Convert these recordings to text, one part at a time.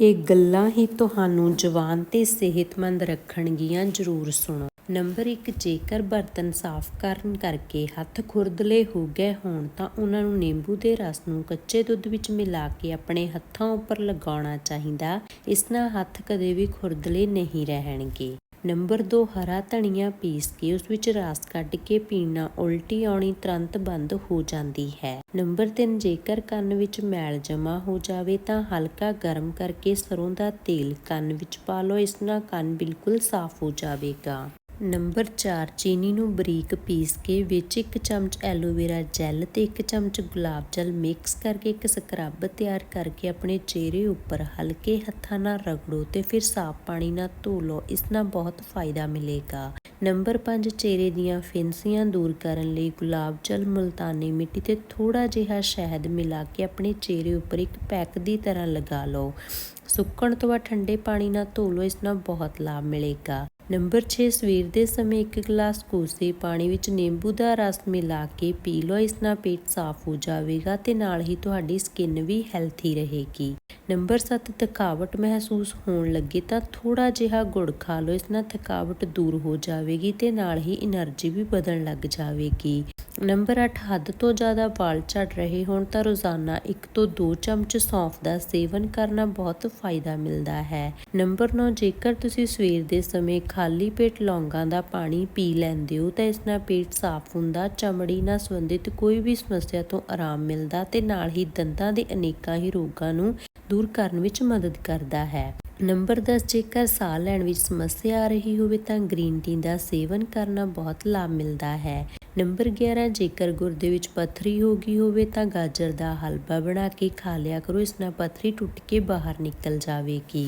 ਇਹ ਗੱਲਾਂ ਹੀ ਤੁਹਾਨੂੰ ਜਵਾਨ ਤੇ ਸਿਹਤਮੰਦ ਰੱਖਣਗੀਆਂ, ਜ਼ਰੂਰ ਸੁਣੋ। ਨੰਬਰ 1 ਜੇਕਰ ਬਰਤਨ ਸਾਫ਼ ਕਰਨ ਕਰਕੇ ਹੱਥ ਖੁਰਦਲੇ ਹੋ ਗਏ ਹੋਣ, ਤਾਂ ਉਹਨਾਂ ਨੂੰ ਨਿੰਬੂ ਦੇ ਰਸ ਨੂੰ ਕੱਚੇ ਦੁੱਧ ਵਿੱਚ ਮਿਲਾ ਕੇ ਆਪਣੇ ਹੱਥਾਂ ਉੱਪਰ ਲਗਾਉਣਾ ਚਾਹੀਦਾ। ਇਸ ਨਾਲ ਹੱਥ ਕਦੇ ਵੀ ਖੁਰਦਲੇ ਨਹੀਂ ਰਹਿਣਗੇ। ਨੰਬਰ 2 ਹਰਾ ਧਨੀਆ ਪੀਸ ਕੇ ਉਸ ਵਿੱਚ ਰਸ ਕੱਢ ਕੇ ਪੀਣਾ ਉਲਟੀ ਆਉਣੀ ਤੁਰੰਤ ਬੰਦ ਹੋ ਜਾਂਦੀ ਹੈ। ਨੰਬਰ 3 ਜੇਕਰ ਕੰਨ ਵਿੱਚ ਮੈਲ ਜਮਾ ਹੋ ਜਾਵੇ ਤਾਂ ਹਲਕਾ ਗਰਮ ਕਰਕੇ ਸਰੋਂ ਦਾ ਤੇਲ ਕੰਨ ਵਿੱਚ ਪਾ ਲਓ, ਇਸ ਨਾਲ ਕੰਨ ਬਿਲਕੁਲ ਸਾਫ਼ ਹੋ ਜਾਵੇਗਾ। ਨੰਬਰ 4 ਚੀਨੀ ਨੂੰ ਬਰੀਕ ਪੀਸ ਕੇ ਵਿੱਚ ਇੱਕ ਚਮਚ ਐਲੋਵੇਰਾ ਜੈਲ ਤੇ ਇੱਕ ਚਮਚ ਗੁਲਾਬ ਜਲ ਮਿਕਸ ਕਰਕੇ ਇੱਕ ਸਕਰਬ ਤਿਆਰ ਕਰਕੇ ਆਪਣੇ ਚਿਹਰੇ ਉੱਪਰ ਹਲਕੇ ਹੱਥਾਂ ਨਾਲ ਰਗੜੋ ਤੇ ਫਿਰ ਸਾਫ਼ ਪਾਣੀ ਨਾਲ ਧੋ ਲਓ। ਇਸ ਨਾਲ ਬਹੁਤ ਫਾਇਦਾ ਮਿਲੇਗਾ। ਨੰਬਰ 5 ਚਿਹਰੇ ਦੀਆਂ ਫਿੰਸੀਆਂ ਦੂਰ ਕਰਨ ਲਈ ਗੁਲਾਬ ਜਲ, ਮੁਲਤਾਨੀ ਮਿੱਟੀ ਤੇ ਥੋੜਾ ਜਿਹਾ ਸ਼ਹਿਦ ਮਿਲਾ ਕੇ ਆਪਣੇ ਚਿਹਰੇ ਉੱਪਰ ਇੱਕ ਪੈਕ ਦੀ ਤਰ੍ਹਾਂ ਲਗਾ ਲਓ। ਸੁੱਕਣ ਤੋਂ ਬਾਅਦ ਠੰਡੇ ਪਾਣੀ ਨਾਲ ਧੋ ਲਓ, ਇਸ ਨਾਲ ਬਹੁਤ ਲਾਭ ਮਿਲੇਗਾ। ਨੰਬਰ 6 ਸਵੇਰ ਦੇ ਸਮੇਂ ਇੱਕ ਗਲਾਸ ਕੋਸੇ ਪਾਣੀ ਵਿੱਚ ਨਿੰਬੂ ਦਾ ਰਸ ਮਿਲਾ ਕੇ ਪੀ ਲਓ, ਇਸ ਨਾਲ ਪੇਟ ਸਾਫ਼ ਹੋ ਜਾਵੇਗਾ ਤੇ ਨਾਲ ਹੀ ਤੁਹਾਡੀ ਸਕਿਨ ਵੀ ਹੈਲਥੀ ਰਹੇਗੀ। ਨੰਬਰ 7 ਥਕਾਵਟ ਮਹਿਸੂਸ ਹੋਣ ਲੱਗੇ ਤਾਂ ਥੋੜਾ ਜਿਹਾ ਗੁੜ ਖਾ ਲਓ, ਇਸ ਨਾਲ ਥਕਾਵਟ ਦੂਰ ਹੋ ਜਾਵੇਗੀ ਤੇ ਨਾਲ ਹੀ એનર્ਜੀ ਵੀ ਵਧਣ ਲੱਗ ਜਾਵੇਗੀ। ਨੰਬਰ 8 ਹੱਦ ਤੋਂ ਜ਼ਿਆਦਾ ਵਾਲ ਝੜ ਰਹੇ ਹੋਣ ਤਾਂ ਰੋਜ਼ਾਨਾ 1 ਤੋਂ 2 ਚਮਚ ਸੌਂਫ ਦਾ ਸੇਵਨ ਕਰਨਾ ਬਹੁਤ ਫਾਇਦਾ ਮਿਲਦਾ ਹੈ। ਨੰਬਰ 9 ਜੇਕਰ ਤੁਸੀਂ ਸਵੇਰ ਦੇ ਸਮੇਂ ਖਾਲੀ ਪੇਟ ਲੌਂਗਾਂ ਦਾ ਪਾਣੀ ਪੀ ਲੈਂਦੇ ਹੋ ਤਾਂ ਇਸ ਨਾਲ ਪੇਟ ਸਾਫ਼ ਹੁੰਦਾ, ਚਮੜੀ ਨਾਲ ਸੰਬੰਧਿਤ ਕੋਈ ਵੀ ਸਮੱਸਿਆ ਤੋਂ ਆਰਾਮ ਮਿਲਦਾ ਤੇ ਨਾਲ ਹੀ ਦੰਦਾਂ ਦੇ ਅਨੇਕਾਂ ਹੀ ਰੋਗਾਂ ਨੂੰ ਦੂਰ ਕਰਨ ਵਿੱਚ ਮਦਦ ਕਰਦਾ ਹੈ। ਨੰਬਰ 10 ਜੇਕਰ ਸਾਹ ਲੈਣ ਵਿੱਚ ਸਮੱਸਿਆ ਆ ਰਹੀ ਹੋਵੇ ਤਾਂ ਗ੍ਰੀਨ ਟੀ ਦਾ ਸੇਵਨ ਕਰਨਾ ਬਹੁਤ ਲਾਭ ਮਿਲਦਾ ਹੈ। ਨੰਬਰ 11 ਜੇਕਰ ਗੁਰਦੇ ਵਿੱਚ ਪੱਥਰੀ ਹੋ ਗਈ ਹੋਵੇ ਤਾਂ ਗਾਜਰ ਦਾ ਹਲਵਾ ਬਣਾ ਕੇ ਖਾ ਲਿਆ ਕਰੋ, ਇਸ ਨਾਲ ਪੱਥਰੀ ਟੁੱਟ ਕੇ ਬਾਹਰ ਨਿਕਲ ਜਾਵੇਗੀ।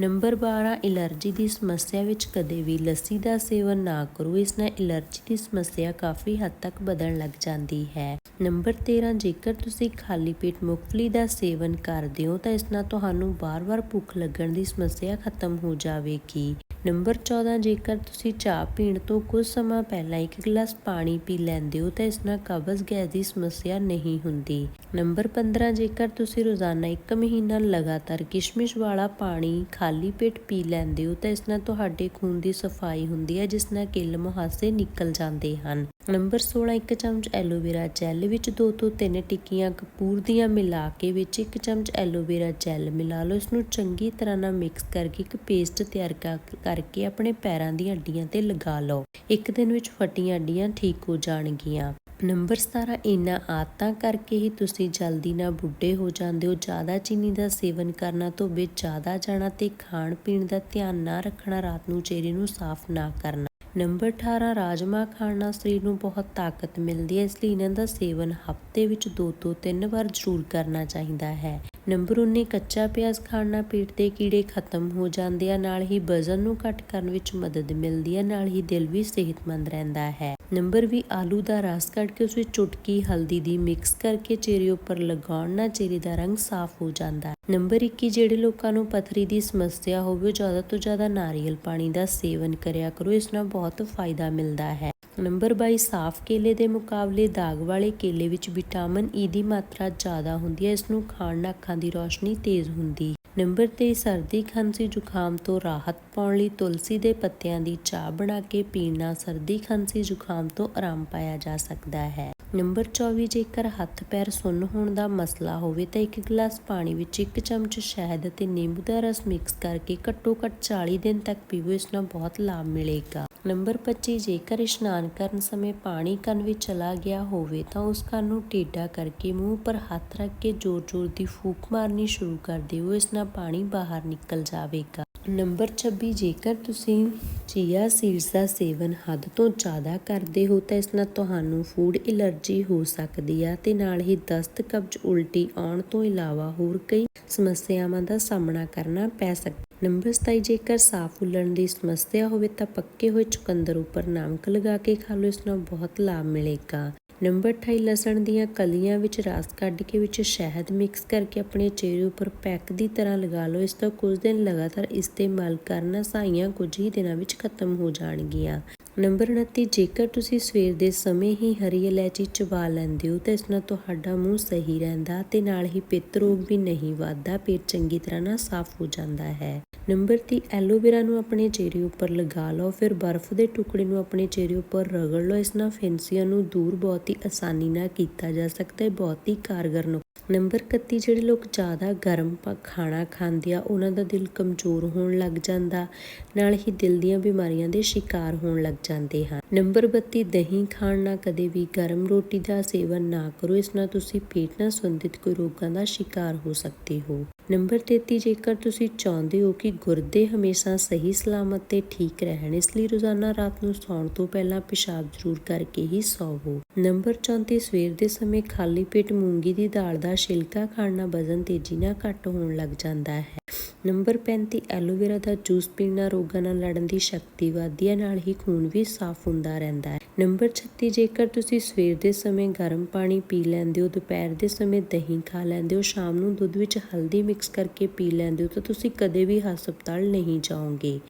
ਨੰਬਰ 12 ਐਲਰਜੀ ਦੀ ਸਮੱਸਿਆ ਵਿੱਚ ਕਦੇ ਵੀ ਲੱਸੀ ਦਾ ਸੇਵਨ ਨਾ ਕਰੋ, ਇਸ ਨਾਲ ਐਲਰਜੀ ਦੀ ਸਮੱਸਿਆ ਕਾਫੀ ਹੱਦ ਤੱਕ ਵਧਣ ਲੱਗ ਜਾਂਦੀ ਹੈ। ਨੰਬਰ 13 ਜੇਕਰ ਤੁਸੀਂ ਖਾਲੀ ਪੇਟ ਮੂੰਗਫਲੀ ਦਾ ਸੇਵਨ ਕਰਦੇ ਹੋ ਤਾਂ ਇਸ ਨਾਲ ਤੁਹਾਨੂੰ ਬਾਰ-ਬਾਰ ਭੁੱਖ ਲੱਗਣ ਦੀ ਸਮੱਸਿਆ ਖਤਮ ਹੋ ਜਾਵੇਗੀ। ਨੰਬਰ 14 ਜੇਕਰ ਤੁਸੀਂ ਚਾਹ ਪੀਣ ਤੋਂ ਕੁਝ ਸਮਾਂ ਪਹਿਲਾਂ ਇੱਕ ਗਲਾਸ ਪਾਣੀ ਪੀ ਲੈਂਦੇ ਹੋ, ਤਾਂ ਇਸ ਨਾਲ ਕਬਜ਼ ਗੈਸ ਦੀ ਸਮੱਸਿਆ ਨਹੀਂ ਹੁੰਦੀ। ਨੰਬਰ 15 ਜੇਕਰ ਤੁਸੀਂ ਰੋਜ਼ਾਨਾ ਇੱਕ ਮਹੀਨਾ ਲਗਾਤਾਰ ਕਿਸ਼ਮਿਸ਼ ਵਾਲਾ ਪਾਣੀ ਖਾਲੀ ਪੇਟ ਪੀ ਲੈਂਦੇ ਹੋ, ਤਾਂ ਇਸ ਨਾਲ ਤੁਹਾਡੇ ਖੂਨ ਦੀ ਸਫ਼ਾਈ ਹੁੰਦੀ ਹੈ, ਜਿਸ ਨਾਲ ਕਿਲ ਮੁਹਾਸੇ ਨਿਕਲ ਜਾਂਦੇ ਹਨ। ਨੰਬਰ 16 ਇੱਕ ਚਮਚ ਐਲੋਵੇਰਾ ਜੈਲ ਵਿੱਚ 2 ਤੋਂ 3 ਟਿੱਕੀਆਂ ਕਪੂਰ ਦੀਆਂ ਮਿਲਾ ਕੇ ਵਿੱਚ ਇੱਕ ਚਮਚ ਐਲੋਵੇਰਾ ਜੈਲ ਮਿਲਾ ਲਓ। ਇਸ ਨੂੰ ਚੰਗੀ ਤਰ੍ਹਾਂ ਨਾਲ ਮਿਕਸ ਕਰਕੇ ਇੱਕ ਪੇਸਟ ਤਿਆਰ ਕਰਕੇ ਆਪਣੇ ਪੈਰਾਂ ਦੀਆਂ ਅੱਡੀਆਂ ਤੇ ਲਗਾ ਲਓ। ਇੱਕ ਦਿਨ ਵਿੱਚ ਫਟੀਆਂ ਅੱਡੀਆਂ ਠੀਕ ਹੋ ਜਾਣਗੀਆਂ। ਨੰਬਰ 17 ਇਹਨਾਂ ਆਦਤਾਂ ਕਰਕੇ ਹੀ ਤੁਸੀਂ ਜਲਦੀ ਨਾਲ ਬੁੱਢੇ ਹੋ ਜਾਂਦੇ ਹੋ। ਜ਼ਿਆਦਾ ਚੀਨੀ ਦਾ ਸੇਵਨ ਕਰਨਾ ਧੋਬੇ, ਜ਼ਿਆਦਾ ਜਾਣਾ ਤੇ ਖਾਣ ਪੀਣ ਦਾ ਧਿਆਨ ਨਾ ਰੱਖਣਾ, ਰਾਤ ਨੂੰ ਚਿਹਰੇ ਨੂੰ ਸਾਫ਼ ਨਾ ਕਰਨਾ। ਨੰਬਰ 18 ਰਾਜਮਾ ਖਾਣ ਨਾਲ ਸਰੀਰ ਨੂੰ ਬਹੁਤ ਤਾਕਤ ਮਿਲਦੀ ਹੈ, ਇਸ ਲਈ ਇਹਨਾਂ ਦਾ ਸੇਵਨ ਹਫ਼ਤੇ ਵਿੱਚ 2 ਤੋਂ 3 ਵਾਰ ਜ਼ਰੂਰ ਕਰਨਾ ਚਾਹੀਦਾ ਹੈ। ਨੰਬਰ 19 ਕੱਚਾ ਪਿਆਜ਼ ਖਾਣ ਨਾਲ ਪੇਟ ਦੇ ਕੀੜੇ ਖਤਮ ਹੋ ਜਾਂਦੇ ਆ, ਨਾਲ ਹੀ ਵਜ਼ਨ ਨੂੰ ਘੱਟ ਕਰਨ ਵਿੱਚ ਮਦਦ ਮਿਲਦੀ ਹੈ ਨਾਲ ਹੀ ਦਿਲ ਵੀ ਸਿਹਤਮੰਦ ਰਹਿੰਦਾ ਹੈ। ਨੰਬਰ 20 ਆਲੂ ਦਾ ਰਸ ਕੱਢ ਕੇ ਉਸ ਵਿੱਚ ਚੁਟਕੀ, ਹਲਦੀ ਦੀ ਮਿਕਸ ਕਰਕੇ ਚਿਹਰੇ ਉੱਪਰ ਲਗਾਉਣ ਨਾਲ ਚਿਹਰੇ ਦਾ ਰੰਗ ਸਾਫ਼ ਹੋ ਜਾਂਦਾ ਹੈ। ਨੰਬਰ 21 ਜਿਹੜੇ ਲੋਕਾਂ ਨੂੰ ਪਥਰੀ ਦੀ ਸਮੱਸਿਆ ਹੋਵੇ, ਉਹ ਜ਼ਿਆਦਾ ਤੋਂ ਜ਼ਿਆਦਾ ਨਾਰੀਅਲ ਪਾਣੀ ਦਾ ਸੇਵਨ ਕਰਿਆ ਕਰੋ, ਇਸ ਨਾਲ ਬਹੁਤ ਫਾਇਦਾ ਮਿਲਦਾ ਹੈ। ਨੰਬਰ 22 ਸਾਫ਼ ਕੇਲੇ ਦੇ ਮੁਕਾਬਲੇ ਦਾਗ ਵਾਲੇ ਕੇਲੇ ਵਿੱਚ ਵਿਟਾਮਿਨ ਈ ਦੀ ਮਾਤਰਾ ਜ਼ਿਆਦਾ ਹੁੰਦੀ ਹੈ, ਇਸ ਨੂੰ ਖਾਣ ਨਾਲ ਅੱਖਾਂ ਦੀ ਰੋਸ਼ਨੀ ਤੇਜ਼ ਹੁੰਦੀ। ਨੰਬਰ 23 ਸਰਦੀ ਖਾਂਸੀ ਜ਼ੁਕਾਮ ਤੋਂ ਰਾਹਤ ਪਾਉਣ ਲਈ ਤੁਲਸੀ ਦੇ ਪੱਤਿਆਂ ਦੀ ਚਾਹ ਬਣਾ ਕੇ ਪੀਣ ਨਾਲ ਸਰਦੀ ਖਾਂਸੀ ਜ਼ੁਕਾਮ ਤੋਂ ਆਰਾਮ ਪਾਇਆ ਜਾ ਸਕਦਾ ਹੈ। ਨੰਬਰ 24 ਜੇਕਰ ਹੱਥ ਪੈਰ ਸੁੰਨ ਹੋਣ ਦਾ ਮਸਲਾ ਹੋਵੇ ਤਾਂ ਇੱਕ ਗਲਾਸ ਪਾਣੀ ਵਿੱਚ ਇੱਕ ਚਮਚ ਸ਼ਹਿਦ ਅਤੇ ਨਿੰਬੂ ਦਾ ਰਸ ਮਿਕਸ ਕਰਕੇ ਘੱਟੋ ਘੱਟ 40 ਦਿਨ ਤੱਕ ਪੀਵੋ, ਇਸ ਨਾਲ ਬਹੁਤ ਲਾਭ ਮਿਲੇਗਾ। ਨੰਬਰ 25 ਜੇਕਰ ਇਸ਼ਨਾਨ ਕਰਨ ਸਮੇਂ ਪਾਣੀ ਕੰਨ ਵਿੱਚ ਚਲਾ ਗਿਆ ਹੋਵੇ ਤਾਂ ਉਸ ਕੰਨ ਨੂੰ ਟੇਢਾ ਕਰਕੇ ਮੂੰਹ ਪਰ ਹੱਥ ਰੱਖ ਕੇ ਜ਼ੋਰ-ਜ਼ੋਰ ਦੀ ਫੂਕ ਮਾਰਨੀ ਸ਼ੁਰੂ ਕਰ ਦਿਓ, ਇਸ ਨਾਲ ਪਾਣੀ ਬਾਹਰ ਨਿਕਲ ਜਾਵੇਗਾ। ਨੰਬਰ 26 ਜੇਕਰ ਤੁਸੀਂ ਚੀਆ ਸੀਡਸ ਦਾ ਸੇਵਨ ਹੱਦ ਤੋਂ ਜ਼ਿਆਦਾ ਕਰਦੇ ਹੋ ਤਾਂ ਇਸ ਨਾਲ ਤੁਹਾਨੂੰ ਫੂਡ ਐਲਰਜੀ ਹੋ ਸਕਦੀ ਹੈ ਤੇ ਨਾਲ ਹੀ ਦਸਤ ਕਬਜ਼ ਉਲਟੀ ਆਉਣ ਤੋਂ ਇਲਾਵਾ ਹੋਰ ਕਈ ਸਮੱਸਿਆਵਾਂ ਦਾ ਸਾਹਮਣਾ ਕਰਨਾ ਪੈ ਸਕਦਾ ਨੰਬਰ 27 ਜੇਕਰ ਸਾਫ਼ ਫੁੱਲਣ ਦੀ ਸਮੱਸਿਆ ਹੋਵੇ ਤਾਂ ਪੱਕੇ ਹੋਏ ਚੁਕੰਦਰ ਉੱਪਰ ਨਮਕ ਲਗਾ ਕੇ ਖਾ ਲਓ, ਇਸ ਨਾਲ ਬਹੁਤ ਲਾਭ ਮਿਲੇਗਾ। ਨੰਬਰ 28 ਲਸਣ ਦੀਆਂ ਕਲੀਆਂ ਵਿੱਚ ਰਸ ਕੱਢ ਕੇ ਵਿੱਚ ਸ਼ਹਿਦ ਮਿਕਸ ਕਰਕੇ ਆਪਣੇ ਚਿਹਰੇ ਉੱਪਰ ਪੈਕ ਦੀ ਤਰ੍ਹਾਂ ਲਗਾ ਲਓ, ਇਸ ਦਾ ਕੁਝ ਦਿਨ ਲਗਾਤਾਰ ਇਸਤੇਮਾਲ ਕਰਨਾ ਸਾਈਆਂ ਕੁਝ ਹੀ ਦਿਨਾਂ ਵਿੱਚ ਖਤਮ ਹੋ ਜਾਣਗੀਆਂ। ਨੰਬਰ 29 ਜੇਕਰ ਤੁਸੀਂ ਸਵੇਰ ਦੇ ਸਮੇਂ ਹੀ ਹਰੀ ਇਲਾਇਚੀ ਚਬਾ ਲੈਂਦੇ ਹੋ, ਤਾਂ ਇਸ ਨਾਲ ਤੁਹਾਡਾ ਮੂੰਹ ਸਹੀ ਰਹਿੰਦਾ ਤੇ ਨਾਲ ਹੀ ਪਿੱਤ ਰੋਗ ਵੀ ਨਹੀਂ ਵੱਧਦਾ, ਪੇਟ ਚੰਗੀ ਤਰ੍ਹਾਂ ਨਾਲ ਸਾਫ਼ ਹੋ ਜਾਂਦਾ ਹੈ। ਨੰਬਰ 30 ਐਲੋਵੇਰਾ ਨੂੰ ਆਪਣੇ ਚਿਹਰੇ ਉੱਪਰ ਲਗਾ ਲਓ, ਫਿਰ ਬਰਫ਼ ਦੇ ਟੁਕੜੇ ਨੂੰ ਆਪਣੇ ਚਿਹਰੇ ਉੱਪਰ ਰਗੜ ਲਓ, ਇਸ ਨਾਲ ਫੈਂਸੀਆਂ ਨੂੰ ਦੂਰ ਬਹੁਤ ਹੀ ਆਸਾਨੀ ਨਾਲ ਕੀਤਾ ਜਾ ਸਕਦਾ ਹੈ, ਬਹੁਤ ਹੀ ਕਾਰਗਰ ਨੂੰ। ਨੰਬਰ 31 ਜਿਹੜੇ ਲੋਕ ਜ਼ਿਆਦਾ ਗਰਮ ਪ- ਖਾਣਾ ਖਾਂਦੇ ਆ, ਉਹਨਾਂ ਦਾ ਦਿਲ ਕਮਜ਼ੋਰ ਹੋਣ ਲੱਗ ਜਾਂਦਾ, ਨਾਲ ਹੀ ਦਿਲ ਦੀਆਂ ਬਿਮਾਰੀਆਂ ਦੇ ਸ਼ਿਕਾਰ ਹੋਣ ਲੱਗ ਜਾਂਦੇ ਹਨ। ਨੰਬਰ 32 ਦਹੀਂ ਖਾਣ ਨਾਲ ਕਦੇ ਵੀ ਗਰਮ ਰੋਟੀ ਦਾ ਸੇਵਨ ਨਾ ਕਰੋ। ਇਸ ਨਾਲ ਤੁਸੀਂ ਪੇਟ ਨਾਲ ਸੰਬੰਧਿਤ ਕੋਈ ਰੋਗਾਂ ਦਾ ਸ਼ਿਕਾਰ ਹੋ ਸਕਦੇ ਹੋ। ਨੰਬਰ 33 ਜੇਕਰ ਤੁਸੀਂ ਚਾਹੁੰਦੇ ਹੋ ਕਿ ਗੁਰਦੇ ਹਮੇਸ਼ਾ ਸਹੀ, ਸਲਾਮਤ ਤੇ ਠੀਕ ਰਹਿਣ, ਇਸ ਲਈ ਰੋਜ਼ਾਨਾ ਰਾਤ ਨੂੰ ਸੌਣ ਤੋਂ ਪਹਿਲਾਂ ਪਿਸ਼ਾਬ ਜ਼ਰੂਰ ਕਰਕੇ ਹੀ ਸੌਵੋ। ਨੰਬਰ 34 ਸਵੇਰ ਦੇ ਸਮੇਂ ਖਾਲੀ ਪੇਟ ਮੂੰਗੀ ਦੀ ਦਾਲ ਦਾ ਛਿਲਕਾ ਖਾਣ ਨਾਲ ਵਜ਼ਨ ਤੇਜ਼ੀ ਨਾਲ ਘੱਟ ਹੋਣ ਲੱਗ ਜਾਂਦਾ ਹੈ। ਨੰਬਰ 35 ਐਲੋਵੇਰਾ ਦਾ ਜੂਸ ਪੀਣ ਨਾਲ ਰੋਗਾਂ ਨਾਲ ਲੜਨ ਦੀ ਸ਼ਕਤੀ ਵਧਦੀ ਹੈ ਨਾਲ ਹੀ ਖੂਨ ਵੀ ਸਾਫ਼ ਹੁੰਦਾ ਰਹਿੰਦਾ ਹੈ। ਨੰਬਰ 36 ਜੇਕਰ ਤੁਸੀਂ ਸਵੇਰ ਦੇ ਸਮੇਂ ਗਰਮ ਪਾਣੀ ਪੀ ਲੈਂਦੇ ਹੋ, ਦੁਪਹਿਰ ਦੇ ਸਮੇਂ ਦਹੀਂ ਖਾ ਲੈਂਦੇ ਹੋ, ਸ਼ਾਮ ਨੂੰ ਦੁੱਧ ਵਿੱਚ ਹਲਦੀ ਮਿਕਸ ਕਰਕੇ ਪੀ ਲੈਂਦੇ ਹੋ, ਤਾਂ ਤੁਸੀਂ ਕਦੇ ਵੀ ਹਸਪਤਾਲ ਨਹੀਂ ਜਾਓਗੇ।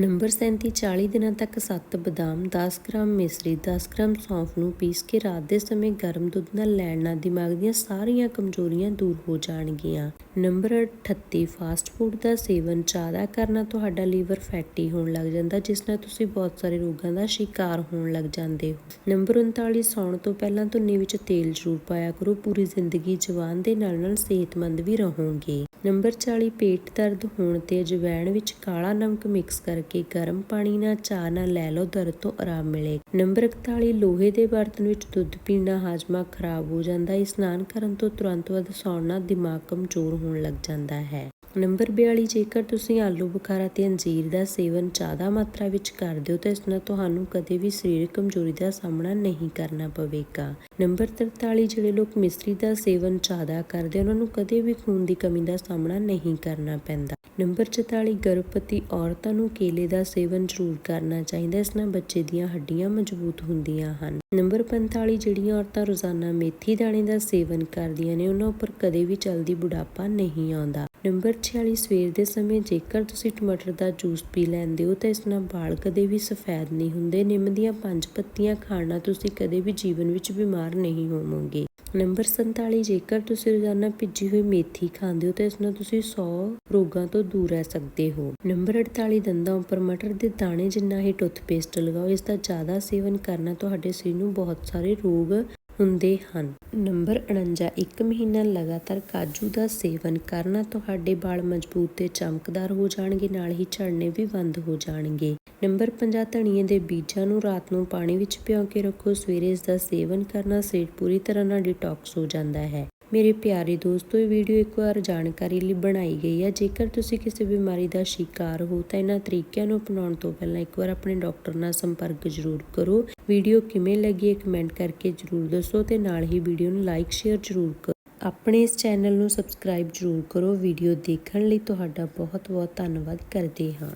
ਨੰਬਰ 37 40 ਦਿਨਾਂ ਤੱਕ 7 ਬਦਾਮ 10 ਗ੍ਰਾਮ ਮਿਸਰੀ 10 ਗ੍ਰਾਮ ਸੌਂਫ ਨੂੰ ਪੀਸ ਕੇ ਰਾਤ ਦੇ ਸਮੇਂ ਗਰਮ ਦੁੱਧ ਨਾਲ ਲੈਣ ਨਾਲ ਦਿਮਾਗ ਦੀਆਂ ਸਾਰੀਆਂ ਕਮਜ਼ੋਰੀਆਂ ਦੂਰ ਹੋ ਜਾਣਗੀਆਂ। ਨੰਬਰ 38 ਫਾਸਟ ਫੂਡ ਦਾ ਸੇਵਨ ਜ਼ਿਆਦਾ ਕਰਨਾ ਤੁਹਾਡਾ ਲੀਵਰ ਫੈਟੀ ਹੋਣ ਲੱਗ ਜਾਂਦਾ, ਜਿਸ ਨਾਲ ਤੁਸੀਂ ਬਹੁਤ ਸਾਰੇ ਰੋਗਾਂ ਦਾ ਸ਼ਿਕਾਰ ਹੋਣ ਲੱਗ ਜਾਂਦੇ ਹੋ। ਨੰਬਰ 39 ਸੌਣ ਤੋਂ ਪਹਿਲਾਂ ਧੁੰਨੀ ਵਿੱਚ ਤੇਲ ਜ਼ਰੂਰ ਪਾਇਆ ਕਰੋ, ਪੂਰੀ ਜ਼ਿੰਦਗੀ ਜਵਾਨ ਦੇ ਨਾਲ ਨਾਲ ਸਿਹਤਮੰਦ ਵੀ ਰਹੋਗੇ। ਨੰਬਰ 40 ਪੇਟ ਦਰਦ ਹੋਣ ਤੇ ਅਜਵਾਇਣ ਵਿੱਚ ਕਾਲਾ ਨਮਕ ਮਿਕਸ ਕਰਕੇ ਗਰਮ ਪਾਣੀ ਨਾਲ ਚਾਹ ਨਾਲ ਲੈ ਲਓ, ਦਰਦ ਤੋਂ ਆਰਾਮ ਮਿਲੇ। ਨੰਬਰ 41 ਲੋਹੇ ਦੇ ਬਰਤਨ ਵਿੱਚ ਦੁੱਧ ਪੀਣਾ ਹਾਜਮਾ ਖਰਾਬ ਹੋ ਜਾਂਦਾ ਹੈ। ਇਸ਼ਨਾਨ ਕਰਨ ਤੋਂ ਤੁਰੰਤ ਬਾਅਦ ਸੌਣ ਨਾਲ ਦਿਮਾਗ ਕਮਜ਼ੋਰ ਹੋਣ ਲੱਗ ਜਾਂਦਾ ਹੈ। ਨੰਬਰ 42 ਜੇਕਰ ਤੁਸੀਂ ਆਲੂ ਬੁਖਾਰਾ ਤੇ ਅੰਜੀਰ ਦਾ ਸੇਵਨ ਜ਼ਿਆਦਾ ਮਾਤਰਾ ਵਿੱਚ ਕਰਦੇ ਹੋ ਤਾਂ ਇਸ ਨਾਲ ਤੁਹਾਨੂੰ ਕਦੇ ਵੀ ਸਰੀਰਕ ਕਮਜ਼ੋਰੀ ਦਾ ਸਾਹਮਣਾ ਨਹੀਂ ਕਰਨਾ ਪਵੇਗਾ। ਨੰਬਰ 43 ਜਿਹੜੇ ਲੋਕ ਮਿਸਰੀ ਦਾ ਸੇਵਨ ਜ਼ਿਆਦਾ ਕਰਦੇ, ਉਹਨਾਂ ਨੂੰ ਕਦੇ ਵੀ ਖੂਨ ਦੀ ਕਮੀ ਦਾ ਸਾਹਮਣਾ ਨਹੀਂ ਕਰਨਾ ਪੈਂਦਾ। ਨੰਬਰ 44 ਗਰਭਵਤੀ ਔਰਤਾਂ ਨੂੰ ਕੇਲੇ ਦਾ ਸੇਵਨ ਜ਼ਰੂਰ ਕਰਨਾ ਚਾਹੀਦਾ, ਇਸ ਨਾਲ ਬੱਚੇ ਦੀਆਂ ਹੱਡੀਆਂ ਮਜ਼ਬੂਤ ਹੁੰਦੀਆਂ ਹਨ। ਨੰਬਰ 45 ਜਿਹੜੀਆਂ ਔਰਤਾਂ ਰੋਜ਼ਾਨਾ ਮੇਥੀ ਦਾਣੇ ਦਾ ਸੇਵਨ ਕਰਦੀਆਂ ਨੇ, ਉਹਨਾਂ ਉੱਪਰ ਕਦੇ ਵੀ ਜਲਦੀ ਬੁਢਾਪਾ ਨਹੀਂ ਆਉਂਦਾ। ਨੰਬਰ 46 ਸਵੇਰ ਦੇ ਸਮੇਂ ਜੇਕਰ ਤੁਸੀਂ ਟਮਾਟਰ ਦਾ ਜੂਸ ਪੀ ਲੈਂਦੇ ਹੋ ਤਾਂ ਇਸ ਨਾਲ ਵਾਲ ਕਦੇ ਵੀ ਸਫੈਦ ਨਹੀਂ ਹੁੰਦੇ, ਨਿੰਮ ਦੀਆਂ ਪੰਜ ਪੱਤੀਆਂ ਖਾਣ ਨਾਲ ਤੁਸੀਂ ਕਦੇ ਵੀ ਜੀਵਨ ਵਿੱਚ ਬਿਮਾਰ ਨਹੀਂ ਹੋਵੋਗੇ। ਨੰਬਰ 47 ਜੇਕਰ ਤੁਸੀਂ ਰੋਜ਼ਾਨਾ ਭਿੱਜੀ ਹੋਈ ਮੇਥੀ ਖਾਂਦੇ ਹੋ ਤਾਂ ਇਸ ਨਾਲ ਤੁਸੀਂ 100 ਰੋਗਾਂ ਤੋਂ ਦੂਰ ਰਹਿ ਸਕਦੇ ਹੋ। ਨੰਬਰ 48 ਦੰਦਾਂ ਉੱਪਰ ਮਟਰ ਦੇ ਦਾਣੇ ਜਿੰਨਾ ਹੀ ਟੁੱਥਪੇਸਟ ਲਗਾਓ, ਇਸ ਦਾ ਜ਼ਿਆਦਾ ਸੇਵਨ ਕਰਨਾ ਤੁਹਾਡੇ ਸਰੀਰ ਨੂੰ ਬਹੁਤ ਸਾਰੇ ਰੋਗ ਹੁੰਦੇ ਹਨ। ਨੰਬਰ 49 ਇੱਕ ਮਹੀਨਾ ਲਗਾਤਾਰ ਕਾਜੂ ਦਾ ਸੇਵਨ ਕਰਨਾ ਤੁਹਾਡੇ ਵਾਲ ਮਜ਼ਬੂਤ ਤੇ ਚਮਕਦਾਰ ਹੋ ਜਾਣਗੇ, ਨਾਲ ਹੀ ਝੜਨੇ ਵੀ ਬੰਦ ਹੋ ਜਾਣਗੇ। ਨੰਬਰ 50 ਧਨੀਏ ਦੇ ਬੀਜਾਂ ਨੂੰ ਰਾਤ ਨੂੰ ਪਾਣੀ ਵਿੱਚ ਭਿਓ ਕੇ ਰੱਖੋ। ਸਵੇਰੇ ਇਸ ਦਾ ਸੇਵਨ ਕਰਨਾ ਸਰੀਰ ਪੂਰੀ ਤਰ੍ਹਾਂ ਨਾਲ ਡਿਟੌਕਸ ਹੋ ਜਾਂਦਾ ਹੈ। ਮੇਰੇ ਪਿਆਰੇ ਦੋਸਤੋ, ਇਹ ਵੀਡੀਓ ਇੱਕ ਵਾਰ ਜਾਣਕਾਰੀ ਲਈ ਬਣਾਈ ਗਈ ਹੈ ਜੇਕਰ ਤੁਸੀਂ ਕਿਸੇ ਬਿਮਾਰੀ ਦਾ ਸ਼ਿਕਾਰ ਹੋ, ਤਾਂ ਇਹਨਾਂ ਤਰੀਕਿਆਂ ਨੂੰ ਅਪਣਾਉਣ ਤੋਂ ਪਹਿਲਾਂ ਇੱਕ ਵਾਰ ਆਪਣੇ ਡਾਕਟਰ ਨਾਲ ਸੰਪਰਕ ਜ਼ਰੂਰ ਕਰੋ। ਵੀਡੀਓ ਕਿਵੇਂ ਲੱਗੀ ਹੈ ਕਮੈਂਟ ਕਰਕੇ ਜ਼ਰੂਰ ਦੱਸੋ ਤੇ ਨਾਲ ਹੀ ਵੀਡੀਓ ਨੂੰ ਲਾਈਕ, ਸ਼ੇਅਰ ਜ਼ਰੂਰ ਕਰੋ। ਆਪਣੇ ਇਸ ਚੈਨਲ ਨੂੰ ਸਬਸਕ੍ਰਾਈਬ ਜ਼ਰੂਰ ਕਰੋ। ਵੀਡੀਓ ਦੇਖਣ ਲਈ ਤੁਹਾਡਾ ਬਹੁਤ ਬਹੁਤ ਧੰਨਵਾਦ ਕਰਦੇ ਹਾਂ।